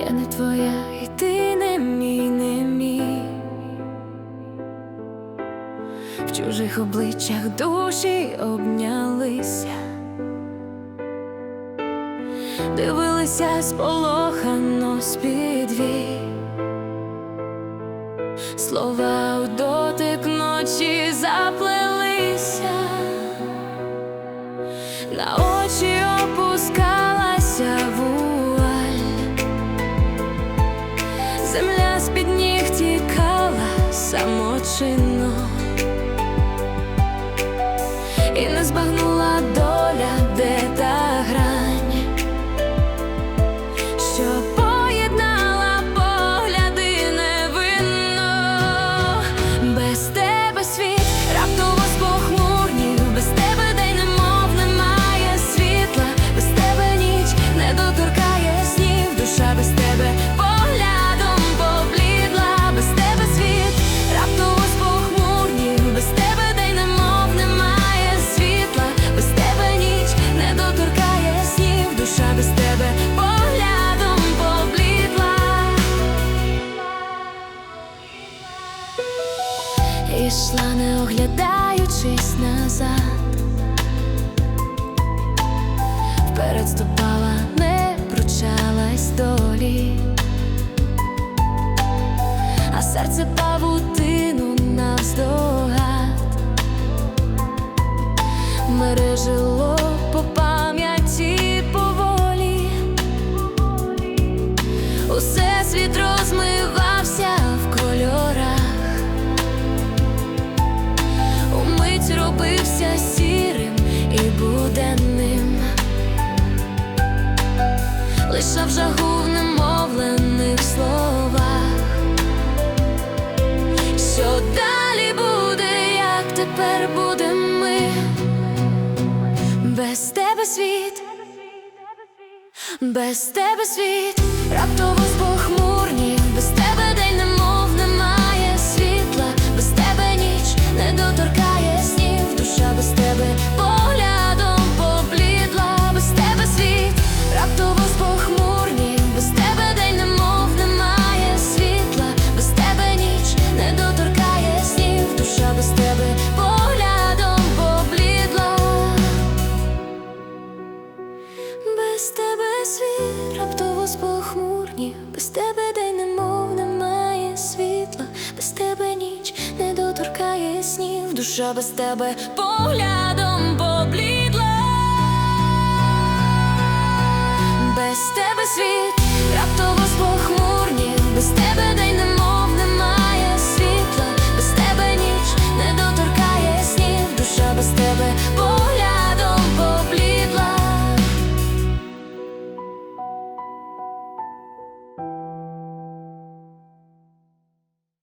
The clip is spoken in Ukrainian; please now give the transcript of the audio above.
Я не твоя, і ти не мій, не мій. В чужих обличчях душі обнялися, дивилися сполохано з-під вій. Слова у дотик ночі заплелися, на очі опускалася вуаль. Земля з-під ніг тікала самочинно І не збагнула Ішла, не оглядаючись назад, вперед ступала, не пручалась долі, а серце павутину навздогад. Мережило по пам'яті поволі. Усе світ розмивався умить робився сірим і буденним, лишав жагу в немовлених словах. Що далі буде, як тепер будем ми, без тебе світ. Без тебе світ раптово спохмурнів, без тебе день немов немає світла, без тебе ніч не доторкає снів, душа без тебе поглядом поблідла, без тебе світ